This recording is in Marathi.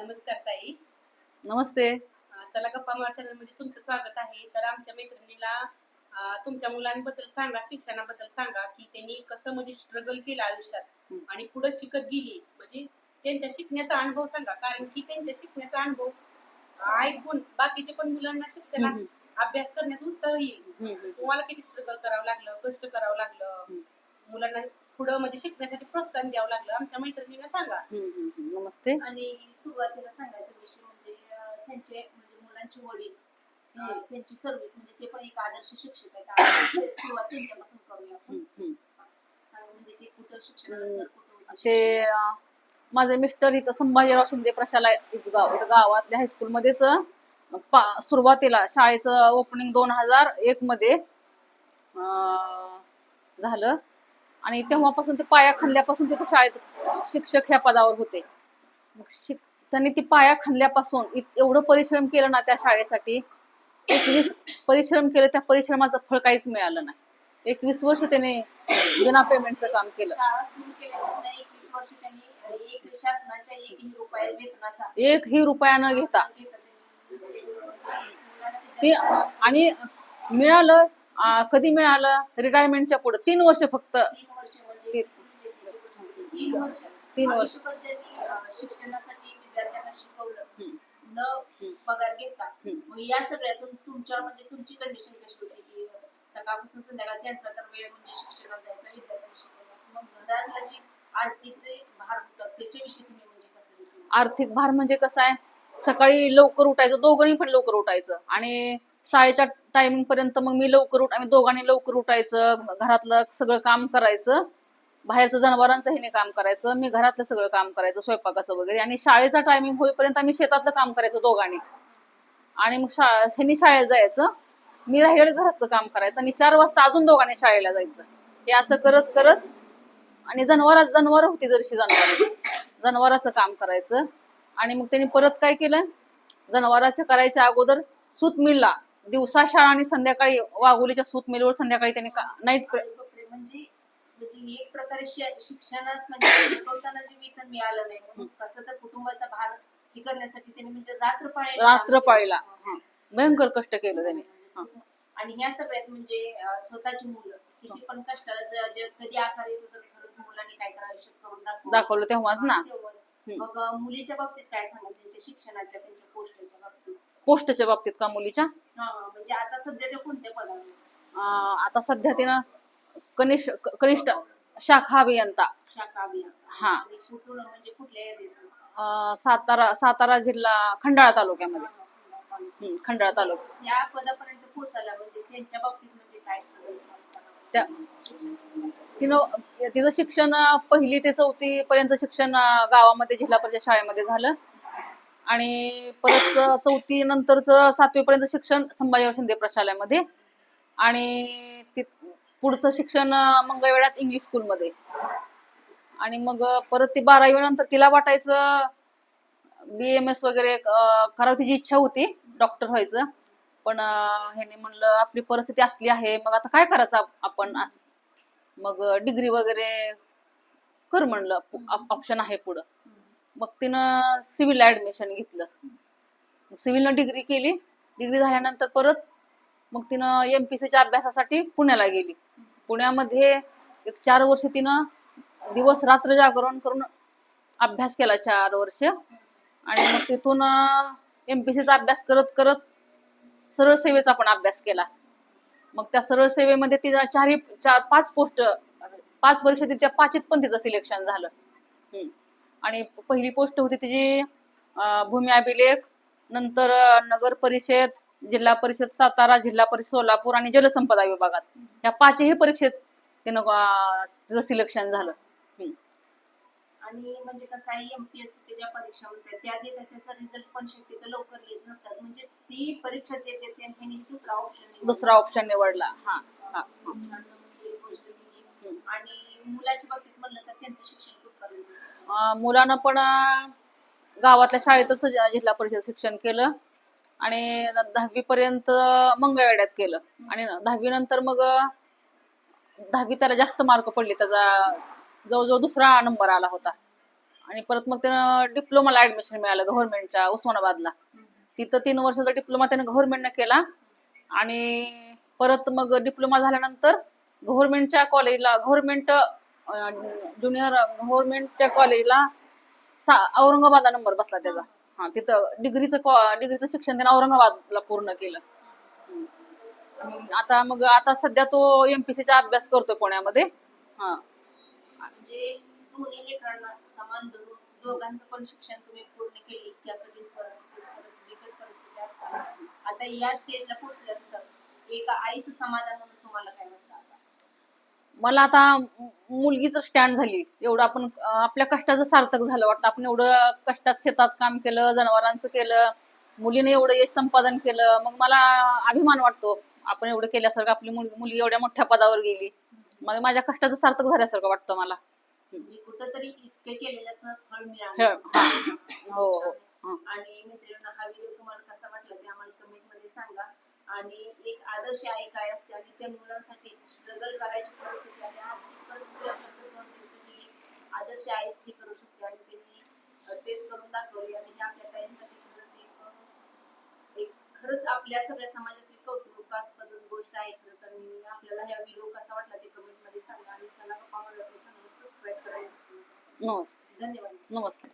नमस्कार ताई. नमस्ते. चला गप्पा मार चॅनलमध्ये तुमचं स्वागत आहे. तर आमच्या मैत्रिणीला तुमच्या मुलांबद्दल सांगा शिक्षणाबद्दल सांगा की त्यांनी कसं म्हणजे स्ट्रगल केलं आयुष्यात. आणि पुढे शिकत गेली. म्हणजे त्यांच्या शिकण्याचा अनुभव सांगा कारण की त्यांच्या शिकण्याचा अनुभव ऐकून बाकीचे पण मुलांना शिक्षणात हम्म, अभ्यास करण्यात उत्साह येईल. तुम्हाला किती स्ट्रगल करावं लागलं कष्ट करावं लागलं. मुलांना पुढं म्हणजे शिकण्यासाठी प्रोत्साहन द्यावं लागलं आमच्या मैत्रिणीला सांगा. नमस्ते आणि सुरुवातीला सांगायचा विषय म्हणजे अं, त्यांचे म्हणजे मुलांचे वडील अं. त्यांची सर्व्हिस म्हणजे ते पण एक आदर्श शिक्षक आहेत आपण ते सुरुवात त्यांच्यापासून करूया आपण हम्म, हम्म. सांगा म्हणजे ते कुठं शिक्षणाला हम्म. सर कुठं होते ते? अं, माझे मिस्टर इथं संभाजीराव शिंदे प्रशाला गाव इथं गावातल्या हायस्कूलमध्येच अं, पा- सुरुवातीला शाळेचं ओपनिंग दोन हजार एक मध्ये अं, झालं आणि तेव्हापासून ते पाया खाल्ल्यापासून तिथं शाळेत शिक्षक ह्या पदावर होते. मग शिक त्यांनी ती पाया खाल्ल्यापासून इत- एवढं परिश्रम केलं ना त्या शाळेसाठी एकवीस परिश्रम केलं त्या परिश्रमाचं फळ काहीच मिळालं नाही. एकवीस वर्ष त्याने बिना पेमेंटचं काम केलं. एकही रुपया न घेता. आणि मिळालं कधी मिळालं? रिटायरमेंटच्या पुढे. तीन वर्ष फक्त. तीन वर्ष म्हणजे शिक्षणासाठी विद्यार्थ्यांना शिकवलं. न पगार घेता. मग या सगळ्यातून तुमच्या म्हणजे तुमची कंडिशन कशी होती की सकाळपासून संध्याकाळ त्यांचा तर वेळ म्हणजे शिक्षणात जायचा विद्यार्थ्यांना शिकवलं. मग घरातला जी आर्थिक जे भार होता त्याच्याविषयी तुम्ही म्हणजे कसं? आर्थिक भार म्हणजे कसं आहे? सकाळी लवकर उठायचं दोघांनी पण लवकर उठायचं. आणि शाळेच्या टायमिंग पर्यंत मग मी लवकर उठ आम्ही दोघांनी लवकर उठायचं घरातलं सगळं काम करायचं. बाहेरचं जनावरांचं ह्याने काम करायचं मी घरातलं सगळं काम करायचं स्वयंपाकाचं वगैरे. आणि शाळेचा टायमिंग होईपर्यंत आम्ही शेतातलं काम करायचं दोघांनी. आणि मग शा ह्यांनी शाळेत जायचं मी राहिलेलं घरातलं काम करायचं आणि चार वाजता अजून दोघांनी शाळेला जायचं. हे असं करत करत आणि जनावर जनावर होती जरशी जनावर. जनावराचं काम करायचं. आणि मग त्यांनी परत काय केलं? जनावराचं करायच्या अगोदर सूत मिलला. दिवसा शाळा आणि संध्याकाळी वाघोलीच्या सूत मिलवर संध्याकाळी त्यांनी नाईट बापरे, म्हणजे म्हणजे एक प्रकारे शिक्षणात म्हणजे शिकवताना जे वेतन मिळालं नाही कसं तर कुटुंबाचा भार हे करण्यासाठी त्यांनी म्हणजे रात्र पाळी रात्र पाळीला. भयंकर कष्ट केलं त्यांनी. आणि ह्या सगळ्यात म्हणजे स्वतःची मुलं किती पण कष्टाला ज- कधी आकार येत होतं खरंच मुलांनी काय करावं करून दाखवलं. तेव्हाच ना. मग मुलीच्या बाबतीत काय सांगाल त्यांच्या शिक्षणाच्या त्यांच्या बाबतीत पोस्टच्या बाबतीत का मुलीच्या? म्हणजे आता सध्या ते आहेत? अं, आता सध्या तिनं कनिष्ठ कनिष्ठ शाखा अभियंता. शाखा अभियान हा. आणि कुठून म्हणजे कुठल्या एरियात अं, सातारा सातारा जिल्हा खंडाळा तालुक्यामध्ये. हम्म, खंडाळा तालुका. या पदापर्यंत पोहोचायला म्हणजे त्यांच्या बाबतीत म्हणजे काय struggle त्या तिनं तिचं शिक्षण अं, पहिली ते चौथी पर्यंत शिक्षण अं, गावामध्ये जिल्हा परिषद शाळेमध्ये झालं. आणि परत चौथी नंतरचं सातवीपर्यंत शिक्षण संभाजीराव शिंदे प्रशालेमध्ये आणि ति पुढचं शिक्षण मंगळवेळात इंग्लिश स्कूलमध्ये आणि मग परत ती बारावी नंतर तिला वाटायचं बी एम एस वगैरे करावं तिची इच्छा होती डॉक्टर व्हायचं. पण ह्याने म्हणलं आपली परिस्थिती असली आहे मग आता काय करायचं आपण मग डिग्री वगैरे कर म्हणलं ऑप्शन आहे पुढं. मग तिनं सिव्हिल ऍडमिशन घेतलं. सिव्हिलनं डिग्री केली. डिग्री झाल्यानंतर परत मग तिनं एम पी सीच्या अभ्यासासाठी पुण्याला गेली. पुण्यामध्ये एक चार वर्ष तिनं दिवस रात्र जागरण करून अभ्यास केला चार वर्ष. आणि मग तिथून एम पी सीचा अभ्यास करत करत सरळ सेवेचा पण अभ्यास केला. मग त्या सरळ सेवेमध्ये तिला चारही चार पाच पोस्ट पाच परीक्षा दिली त्या पाचीत पण तिचं सिलेक्शन झालं. आणि पहिली पोस्ट होती तिची भूमी अभिलेख नंतर नगर परिषद जिल्हा परिषद सातारा जिल्हा परिषद सोलापूर आणि जलसंपदा विभागात या पाचही परीक्षेत तिनं तिचं सिलेक्शन झालं. आणि म्हणजे कसं आहे एमपीएससीच्या ज्या परीक्षा होत्या त्या देतात त्याचा रिझल्ट पण शक्यतो लवकर येत नसतात म्हणजे ती परीक्षा देते त्या ह्याने दुसरा ऑप्शन दुसरा ऑप्शन निवडला हा हा हा. आणि मुलाच्या बाबतीत म्हणलं तर त्यांचं शिक्षण कुठपर्यंत असतं? मुलांना मुलानं पण गावातल्या शाळेतच जिल्हा परिषद शिक्षण केलं आणि दहावी पर्यंत मंगळवेढ्यात केलं. आणि दहावी नंतर मग दहावी त्याला जास्त मार्क पडले त्याचा जवळजवळ दुसरा नंबर आला होता. आणि परत मग त्यानं डिप्लोमाला ऍडमिशन मिळालं गव्हर्नमेंटच्या उस्मानाबादला. तिथं तीन वर्षाचा डिप्लोमा त्याने गव्हर्नमेंटनं केला. आणि परत मग डिप्लोमा झाल्यानंतर गव्हर्नमेंटच्या कॉलेजला गव्हर्नमेंट ज्युनियर गव्हर्नमेंटच्या कॉलेजला औरंगाबादला नंबर बसला त्याचा. हा तिथं डिग्रीचं डिग्रीचं शिक्षण त्याने औरंगाबादला पूर्ण केलं. आता मग आता सध्या तो एमपीसीचा अभ्यास करतोय पुण्यामध्ये. हा. म्हणजे दोन्ही लेकरांना समान धरून दोघांचं पण शिक्षण तुम्ही पूर्ण केले इतक्या कठीण परिस्थितीत खरंच बिकट परिस्थिती असताना. आता या स्टेजला पोहोचल्यानंतर एका आईचं समाधान म्हणून तुम्हाला काय वाटतं मला आता मुलगीच स्टँड झाली. एवढं आपण आपल्या कष्टाचं सार्थक झालं वाटतं. आपण एवढं कष्टात शेतात काम केलं जनावरांचं केलं मुलीने एवढं यश संपादन केलं. मग मला अभिमान वाटतो. आपण एवढं केल्यासारखं आपली मुलगी मुलगी एवढ्या मोठ्या पदावर गेली. मग माझ्या कष्टाचं सार्थक झाल्यासारखं वाटतं मला. कुठंतरी इतके केलेल्याचं फळ हे, मिळालं. हो हो. हा. आणि मित्रांनो हा व्हिडिओ तुम्हाला कसा वाटला ते आम्हाला कमेंटमध्ये सांगा. आणि एक आदर्श आई काय असते आणि त्या मुलांसाठी स्ट्रगल करायची परिस्थिती आणि आर्थिक परिस्थिती द्यायचं ही एक आदर्श आईच ही करू शकते आणि त्यांनी तेच करून दाखवले. आणि हे आपल्या ताईंसाठी खरंच एक एक खरंच आपल्या सगळ्या समाजातील कौतुकास्पद गोष्ट आहे खरंच. आणि आपल्याला हा व्हिडिओ कसा वाटला ते कमेंटमध्ये सांगा. आणि चला गप्पा मारत चॅनल सबस्क्राईब करायला. नमस्ते. धन्यवाद. नमस्ते.